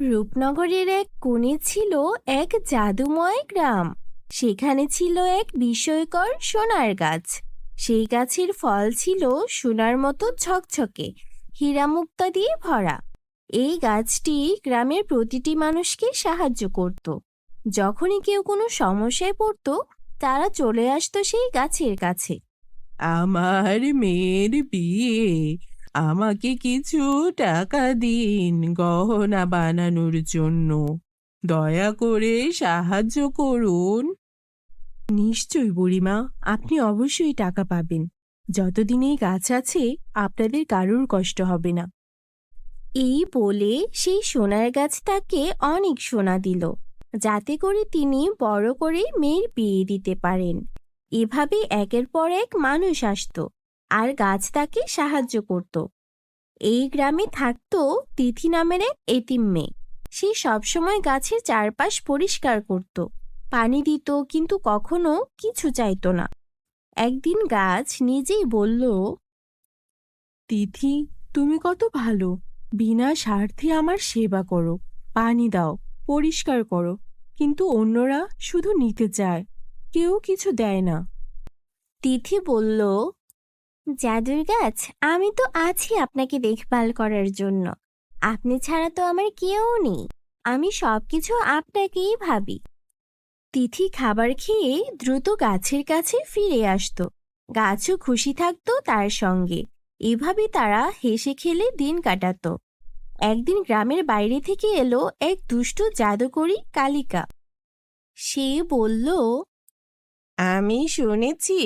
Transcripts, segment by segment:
রূপনগরের এক কোণে ছিল এক জাদুময় গ্রাম। সেখানে ছিল এক বিস্ময়কর সোনার গাছ। সেই গাছের ফল ছিল সোনার মতো ঝকঝকে, হীরামুক্তা দিয়ে ভরা। এই গাছটি গ্রামের প্রতিটি মানুষকে সাহায্য করত। যখনই কেউ কোনো সমস্যায় পড়তো, তারা চলে আসতো সেই গাছের কাছে। আমার মেয়ের বিয়ে। আমাকে কিছু টাকা দিন, গহনা বানানোর জন্য। দয়া করে সাহায্য করুন। নিশ্চয়ই বুড়িমা, আপনি অবশ্যই টাকা পাবেন। যতদিন এই গাছ আছে, আপনাদের কারোর কষ্ট হবে না। এই বলে সেই সোনার গাছ তাকে অনেক সোনা দিল, যাতে করে তিনি বড় করে মেয়ের বিয়ে দিতে পারেন। এভাবে একের পর এক মানুষ আসতো। আর গাছ তাকে সাহায্য করত। এই গ্রামে থাকতো তিথি নামের এক এতিম মেয়ে। সে সবসময় গাছের চারপাশ পরিষ্কার করত। পানি দিত কিন্তু কখনো কিছু চাইতো না। একদিন গাছ নিজেই বলল, তিথি, তুমি কত ভালো। বিনা স্বার্থে আমার সেবা করো, পানি দাও, পরিষ্কার করো। কিন্তু অন্যরা শুধু নিতে চায়, কেউ কিছু দেয় না। তিথি বলল জাদুর গাছ, আমি তো আছি আপনাকে দেখভাল করার জন্য। আপনি ছাড়া তো আমার কেউ নেই। আমি সবকিছু আপনাকেই ভাবি। তিথি খাবার খেয়ে দ্রুত গাছের কাছে ফিরে আসতো। গাছও খুশি থাকতো তার সঙ্গে। এভাবে তারা হেসে খেলে দিন কাটাত। একদিন গ্রামের বাইরে থেকে এলো এক দুষ্ট জাদুকরী কালিকা। সে বলল আমি শুনেছি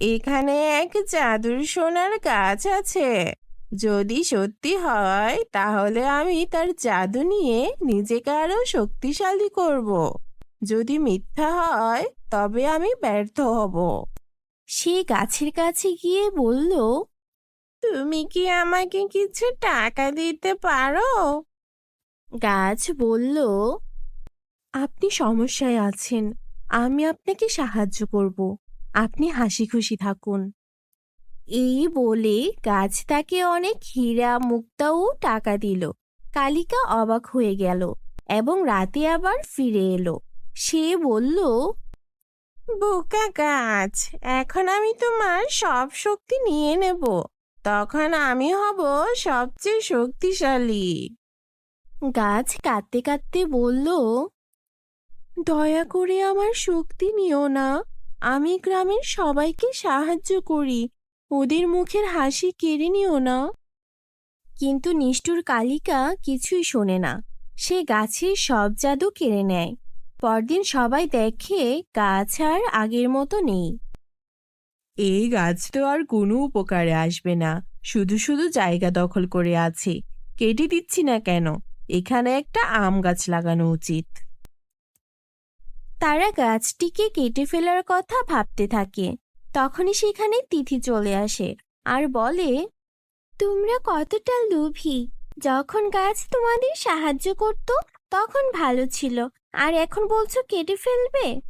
এখানে এক জাদুর সোনার গাছ আছে। যদি সত্যি হয়, তাহলে আমি তার জাদু নিয়ে নিজেকে আরও শক্তিশালী করব। যদি মিথ্যা হয়, তবে আমি ব্যর্থ হব। সে গাছের কাছে গিয়ে বলল, তুমি কি আমাকে কিছু টাকা দিতে পারো? গাছ বলল, আপনি সমস্যায় আছেন। আমি আপনাকে সাহায্য করব। আপনি হাসি খুশি থাকুন। এই বলে গাছ তাকে অনেক হীরা, মুক্তা ও টাকা দিল। কালিকা অবাক হয়ে গেল এবং রাতে আবার ফিরে এলো। সে বলল, বোকা গাছ, এখন আমি তোমার সব শক্তি নিয়ে নেব। তখন আমি হব সবচেয়ে শক্তিশালী। গাছ কাঁদতে কাঁদতে বলল দয়া করে আমার শক্তি নিও না। আমি গ্রামের সবাইকে সাহায্য করি। ওদের মুখের হাসি কেড়ে নিও না। কিন্তু নিষ্ঠুর কালিকা কিছুই শোনে না। সে গাছের সব জাদু কেড়ে নেয়। পরদিন সবাই দেখে গাছ আর আগের মতো নেই। এই গাছ তো আর কোনো উপকারে আসবে না। শুধু শুধু জায়গা দখল করে আছে। কেটে দিচ্ছি না কেন? এখানে একটা আম গাছ লাগানো উচিত। তারা গাছটিকে কেটে ফেলার কথা ভাবতে থাকে। তখনই সেখানে তিথি চলে আসে আর বলে, তোমরা কতটা লোভী। যখন গাছ তোমাদের সাহায্য করত, তখন ভালো ছিল। আর এখন বলছো কেটে ফেলবে?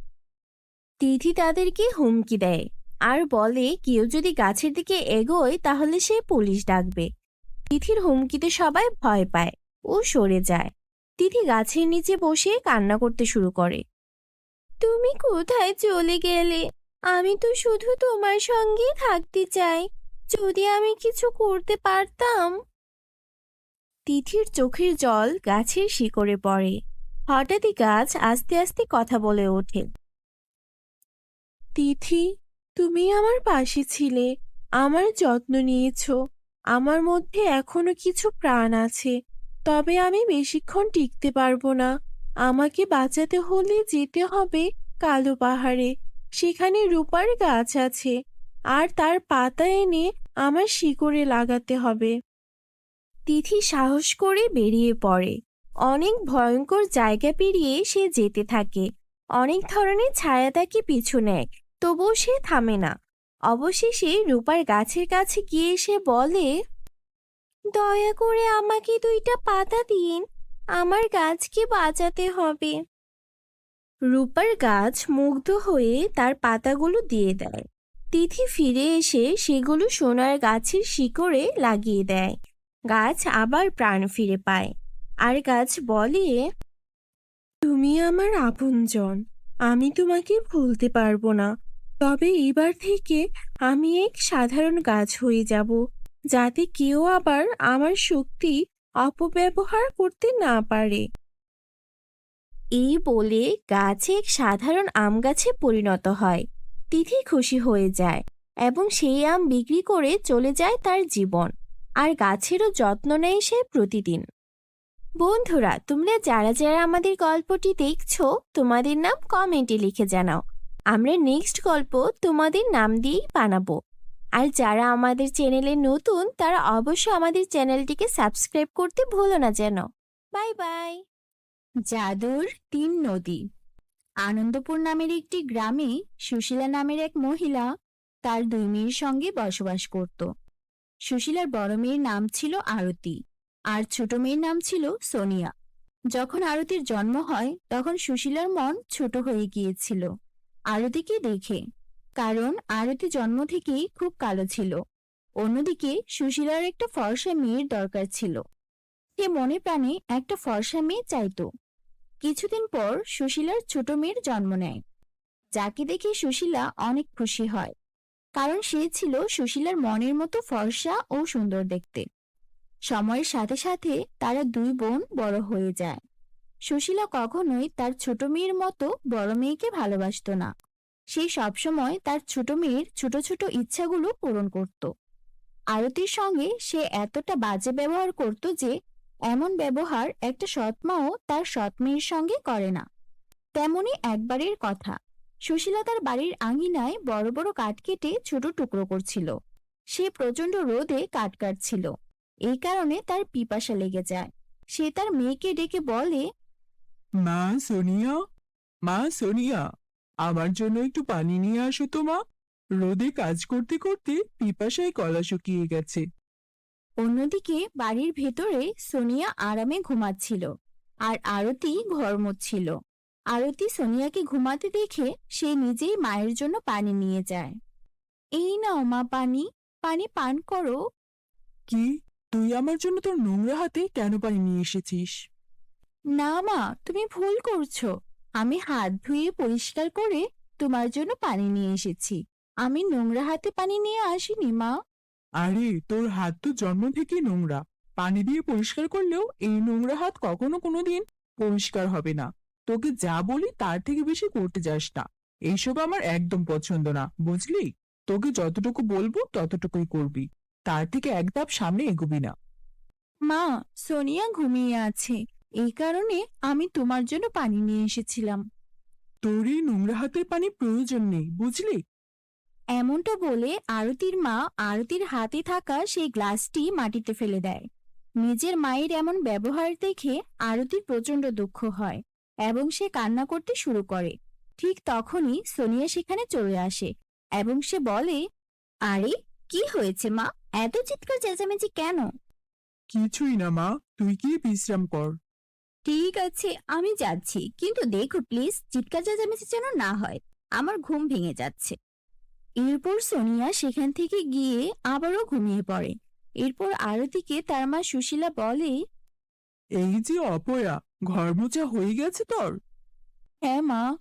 তিথি তাদেরকে হুমকি দেয় আর বলে, কেউ যদি গাছের দিকে এগোয়, তাহলে সে পুলিশ ডাকবে। তিথির হুমকিতে সবাই ভয় পায় ও সরে যায়। তিথি গাছের নিচে বসে কান্না করতে শুরু করে। তুমি কোথায় চলে গেলে? আমি তো শুধু তোমার সঙ্গে থাকতে চাই। যদি আমি কিছু করতে পারতাম? তিথির চোখের জল গাছের শিকড়ে পড়ে। হঠাৎই গাছ আস্তে আস্তে কথা বলে ওঠে। তিথি, তুমি আমার পাশে ছিলে। আমার যত্ন নিয়েছ। আমার মধ্যে এখনও কিছু প্রাণ আছে। তবে আমি বেশিক্ষণ টিকতে পারব না। আমাকে বাঁচাতে হলে যেতে হবে কালো পাহাড়ে। সেখানে রূপার গাছ আছে, আর তার পাতা এনে আমার শিকড়ে লাগাতে হবে। তিথি সাহস করে বেরিয়ে পড়ে। অনেক ভয়ঙ্কর জায়গা পেরিয়ে সে যেতে থাকে। অনেক ধরনের ছায়া তাকে পিছু নেয়, তবুও সে থামে না। অবশেষে রূপার গাছের কাছে গিয়ে সে বলে, দয়া করে আমাকে দুইটা পাতা দিন। আমার গাছকে বাঁচাতে হবে। রূপার গাছ মুগ্ধ হয়ে তার পাতাগুলো দিয়ে দেয়। তিথি ফিরে এসে সেগুলো সোনার গাছের শিকড়ে লাগিয়ে দেয়। গাছ আবার প্রাণ ফিরে পায়। আর গাছ বলে, তুমি আমার আপনজন। আমি তোমাকে ভুলতে পারব না। তবে এবার থেকে আমি এক সাধারণ গাছ হয়ে যাব। যাতে কেউ আবার আমার শক্তি অপব্যবহার করতে না পারে। এই বলে গাছে এক সাধারণ আম গাছে পরিণত হয়। তিথি খুশি হয়ে যায় এবং সেই আম বিক্রি করে চলে যায় তার জীবন। আর গাছেরও যত্ন নেয় সে প্রতিদিন। বন্ধুরা, তোমরা যারা যারা আমাদের গল্পটি দেখছ, তোমাদের নাম কমেন্টে লিখে জানাও। আমরা নেক্সট গল্প তোমাদের নাম দিয়েই বানাবো। আর যারা আমাদের চ্যানেলে নতুন, তারা অবশ্যই আমাদের চ্যানেলটিকে সাবস্ক্রাইব করতে ভুলো না যেন। Bye bye. জাদুর তিন নদী। আনন্দপুর নামের একটি গ্রামে সুশীলা নামের এক মহিলা তার দুই মেয়ের সঙ্গে বসবাস করত। সুশীলার বড় মেয়ের নাম ছিল আরতি আর ছোট মেয়ের নাম ছিল সোনিয়া। যখন আরতির জন্ম হয়, তখন সুশীলার মন ছোট হয়ে গিয়েছিল। আরতিকে দেখে কারণ আরতি জন্ম থেকেই খুব কালো ছিল। অন্যদিকে সুশীলার একটা ফর্সা মেয়ের দরকার ছিল। সে মনে প্রাণে একটা ফর্সা মেয়ে চাইত। কিছুদিন পর সুশীলার ছোট মেয়ের জন্ম নেয়। যাকে দেখে সুশীলা অনেক খুশি হয়। কারণ সে ছিল সুশীলার মনের মতো ফর্সা ও সুন্দর দেখতে। সময়ের সাথে সাথে তারা দুই বোন বড় হয়ে যায়। সুশীলা কখনোই তার ছোট মেয়ের মতো বড় মেয়েকে ভালোবাসত না। সে সবসময় তার ছোট মেয়ের ছোট ছোট ইচ্ছাগুলো পূরণ করত। আরতির সঙ্গে সে এতটা বাজে ব্যবহার করত যে, এমন ব্যবহার একটা সৎমাও তার সৎ মেয়ের সঙ্গে করে না। তেমনি একবারের কথা, সুশীলা তার বাড়ির আঙিনায় বড় বড় কাঠ কেটে ছোট টুকরো করছিল। সে প্রচণ্ড রোদে কাঠ কাটছিল। এই কারণে তার পিপাসা লেগে যায়। সে তার মেয়েকে ডেকে বলে, মা সোনিয়া মা সোনিয়া। আমার জন্য একটু পানি নিয়ে আসো তো মা। রোদে কাজ করতে করতে পিপাসায় গলা শুকিয়ে গেছে। অন্যদিকে বাড়ির ভেতরে সোনিয়া আরামে ঘুমাচ্ছিল আর আরতি ঘর মুছছিল। আরতি সোনিয়াকে ঘুমাতে দেখে সে নিজেই মায়ের জন্য পানি নিয়ে যায়। এই নাও মা পানি। পানি পান করো। কি? তুই আমার জন্য তোর নোংরা হাতে কেন পানি নিয়ে এসেছিস? না মা তুমি ভুল করছ। আমি হাত ধুয়ে পরিষ্কার করে তোমার জন্য পানি নিয়ে এসেছি। আমি নোংরা হাতে পানি নিয়ে আসিনি মা। আরে তোর হাত তো জন্ম থেকেই নোংরা। পানি দিয়ে পরিষ্কার করলেও এই নোংরা হাত কখনো কোনোদিন পরিষ্কার হবে না। তোকে যা বলি তার থেকে বেশি করতে যাস না। এইসব আমার একদম পছন্দ না বুঝলি? তোকে যতটুকু বলব ততটুকুই করবি। তার থেকে এক ধাপ সামনে এগোবি না। মা সোনিয়া ঘুমিয়ে আছে। এই কারণে আমি তোমার জন্য পানি নিয়ে এসেছিলাম। তোর এই নোংরা হাতের পানি প্রয়োজন নেই বুঝলি? এমনটা বলে আরতির মা আরতির হাতে থাকা সেই গ্লাসটি মাটিতে ফেলে দেয়। নিজের মায়ের এমন ব্যবহার দেখে আরতির প্রচণ্ড দুঃখ হয় এবং সে কান্না করতে শুরু করে। ঠিক তখনই সোনিয়া সেখানে চলে আসে এবং সে বলে আরে কি হয়েছে মা? এত চিৎকার চেঁচামেচি কেন? কিছুই না মা তুই গিয়ে বিশ্রাম কর। ঠিক আছে আমি যাচ্ছি। কিন্তু দেখো প্লিজ চিৎকার চেঁচামেচি যেন না হয়। আমার ঘুম ভেঙে যাচ্ছে। এরপর সোনিয়া সেখান থেকে গিয়ে আবারও ঘুমিয়ে পড়ে। এরপর আরতিকে তার মা সুশীলা বলে এই যে অপয়া ঘর মোছা হয়ে গেছে তোর? হ্যাঁ মা।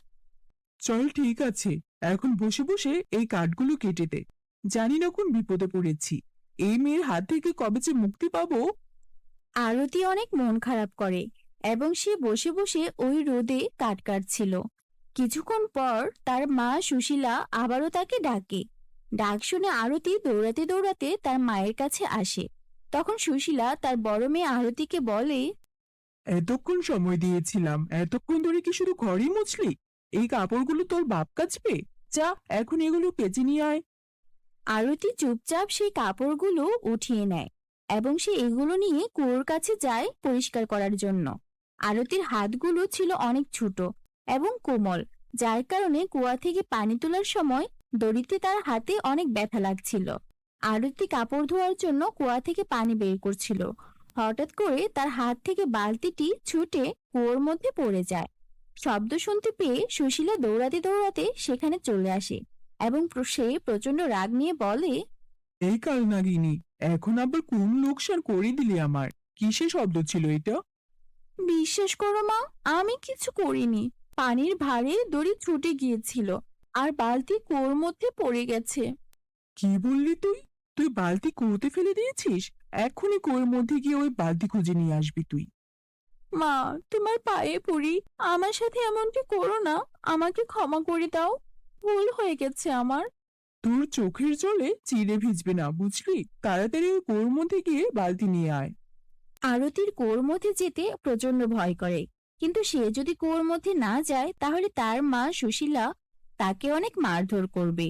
চল ঠিক আছে এখন বসে বসে এই কাঠগুলো কেটে দে। জানি না কোন বিপদে পড়েছি। এই মেয়ের হাত থেকে কবে যে মুক্তি পাবো? আরতি অনেক মন খারাপ করে। এবং সে বসে বসে ওই রোদে কাট কাটছিল। কিছুক্ষণ পর তার মা সুশীলা আবারও তাকে ডাকে। ডাক শুনে আরতি দৌড়াতে দৌড়াতে তার মায়ের কাছে আসে। তখন সুশীলা তার বড় মেয়ে আরতিকে বলে এতক্ষণ সময় দিয়েছিলাম। এতক্ষণ ধরে কি শুধু ঘরই মুছলি? এই কাপড়গুলো তোর বাপ কাচবে? যা এখন এগুলো কেচে নিয়ে আয়। আরতি চুপচাপ সেই কাপড়গুলো উঠিয়ে নেয় এবং সে এগুলো নিয়ে কুয়োর কাছে যায় পরিষ্কার করার জন্য। আরতির হাতগুলো ছিল অনেক ছোট এবং কোমল, যার কারণে কুয়া থেকে পানি তোলার সময় দড়িতে তার হাতে অনেক ব্যথা লাগছিল। আরতি কাপড় ধোয়ার জন্য কুয়া থেকে পানি বের করছিল। হঠাৎ করে তার হাত থেকে বালতিটি ছুটে কুয়োর মধ্যে পড়ে যায়। শব্দ শুনতে পেয়ে সুশীলা দৌড়াতে দৌড়াতে সেখানে চলে আসে এবং সে প্রচণ্ড রাগ নিয়ে বলে, এই কাল নাগিনী, এখন আবার কোন লোকসান করে দিলি আমার? কিসে শব্দ ছিল এটা? বিশ্বাস করো মা আমি কিছু করিনি। পানির ভারে দড়ি ছুটে গিয়েছিল আর বালতি কুয়োর মধ্যে পড়ে গেছে। কি বললি তুই? তুই বালতি কুয়োতে ফেলে দিয়েছিস? এখনই কুয়োর মধ্যে গিয়ে ওই বালতি খুঁজে নিয়ে আসবি তুই। মা তোমার পায়ে পড়ি আমার সাথে এমনটি করো না আমাকে ক্ষমা করে দাও। ভুল হয়ে গেছে আমার। তোর চোখের জলে চিড়ে ভিজবে না বুঝলি? তাড়াতাড়ি ওই কুয়োর মধ্যে গিয়ে বালতি নিয়ে আয়। আরতির কোর মধ্যে যেতে প্রচণ্ড ভয় করে। কিন্তু সে যদি কুয়োর মধ্যে না যায়, তাহলে তার মা সুশীলা তাকে অনেক মারধর করবে।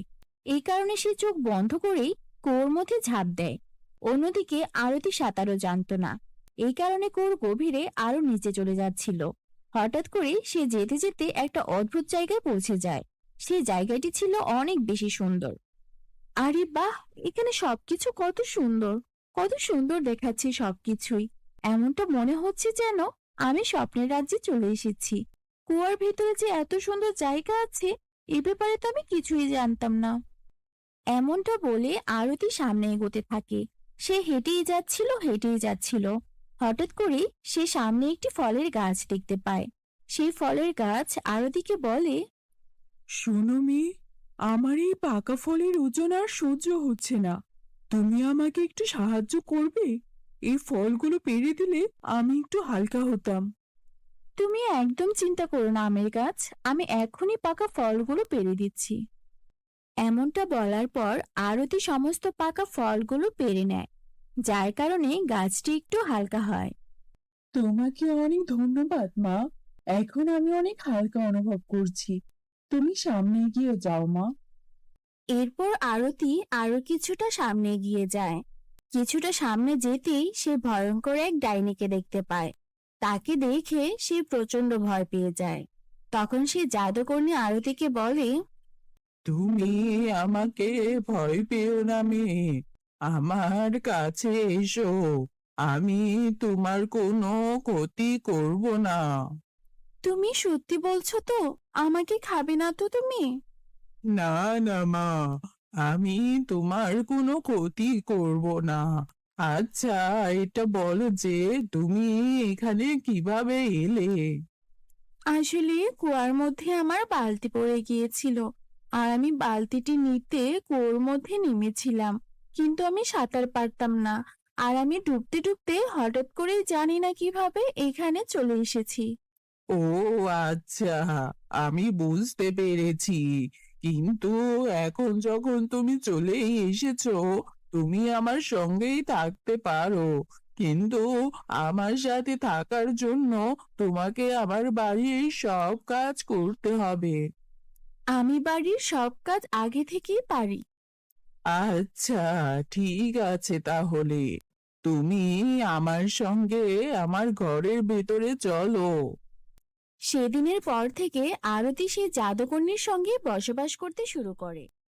এই কারণে সে চোখ বন্ধ করেই কুয়োর মধ্যে ঝাঁপ দেয়। অন্যদিকে আরতি সাঁতারও জানত না। এই কারণে কোর গভীরে আরও নিচে চলে যাচ্ছিল। হঠাৎ করে সে যেতে যেতে একটা অদ্ভুত জায়গায় পৌঁছে যায়। সে জায়গাটি ছিল অনেক বেশি সুন্দর। আরে বাহ! এখানে সবকিছু কত সুন্দর। কত সুন্দর দেখাচ্ছে সবকিছুই। এমনটা মনে হচ্ছে যেন আমি স্বপ্নের রাজ্যে চলে এসেছি। কুয়ার ভেতরে যে এত সুন্দর জায়গা আছে, এ ব্যাপারে তো আমি কিছুই জানতাম না। এমনটা বলে আরতি সামনে এগোতে থাকে। সে হেঁটেই যাচ্ছিল হেঁটেই যাচ্ছিল। হঠাৎ করে সে সামনে একটি ফলের গাছ দেখতে পায়। সেই ফলের গাছ আরতিকে বলে, শোনো মেয়ে, আমার এই পাকা ফলের ওজন আর সহ্য হচ্ছে না। তুমি আমাকে একটু সাহায্য করবে? এই ফলগুলো পেরে দিলে আমি একটু হালকা হতাম। তুমি একদম চিন্তা করো না আমের গাছ। আমি এখনই পাকা ফলগুলো পেরে দিচ্ছি। এমনটা বলার পর আরতি সমস্ত পাকা ফলগুলো পেরে নেয় যার কারণে গাছটি একটু হালকা হয়। তোমাকে অনেক ধন্যবাদ মা। এখন আমি অনেক হালকা অনুভব করছি। তুমি সামনে এগিয়ে যাও মা। এরপর আরতি আরও কিছুটা সামনে এগিয়ে যায়। কিছুটা সামনে যেতেই সে ভয়ঙ্কর এক ডাইনিকে দেখতে পায়। তাকে দেখে সে প্রচণ্ড ভয় পেয়ে যায়। তখন সে জাদুকর্ণী আরতিকে বলে তুমি আমাকে ভয় পেও না মেয়ে। আমার কাছে এসো। আমি তোমার কোনো ক্ষতি করব না। তুমি সত্যি বলছো তো আমাকে খাবে না তো তুমি? না না মা। আমি তোমার কোনো ক্ষতি করব না। আচ্ছা এটা বলো যে তুমি এখানে কীভাবে এলে? আসলে কুয়ার মধ্যে আমার বালতি পড়ে গিয়েছিল আর আমি বালতিটি নিতে কুয়োর মধ্যে নেমেছিলাম কিন্তু আমি সাঁতার পারতাম না আর আমি ডুবতে ডুবতে হঠাৎ করে জানি না কীভাবে এখানে চলে এসেছি। ও আচ্ছা আমি বুঝতে পেরেছি। কিন্তু এখন যখন তুমি চলেই এসেছ তুমি আমার সঙ্গেই থাকতে পারো। কিন্তু আমার সাথে থাকার জন্য তোমাকে আমার বাড়ির সব কাজ করতে হবে। আমি বাড়ির সব কাজ আগে থেকেই পারি। আচ্ছা ঠিক আছে তাহলে। তুমি আমার সঙ্গে আমার ঘরের ভেতরে চলো। সেদিনের পর থেকে আরতি সে জাদুকর্ণীর সঙ্গে বসবাস করতে শুরু করে।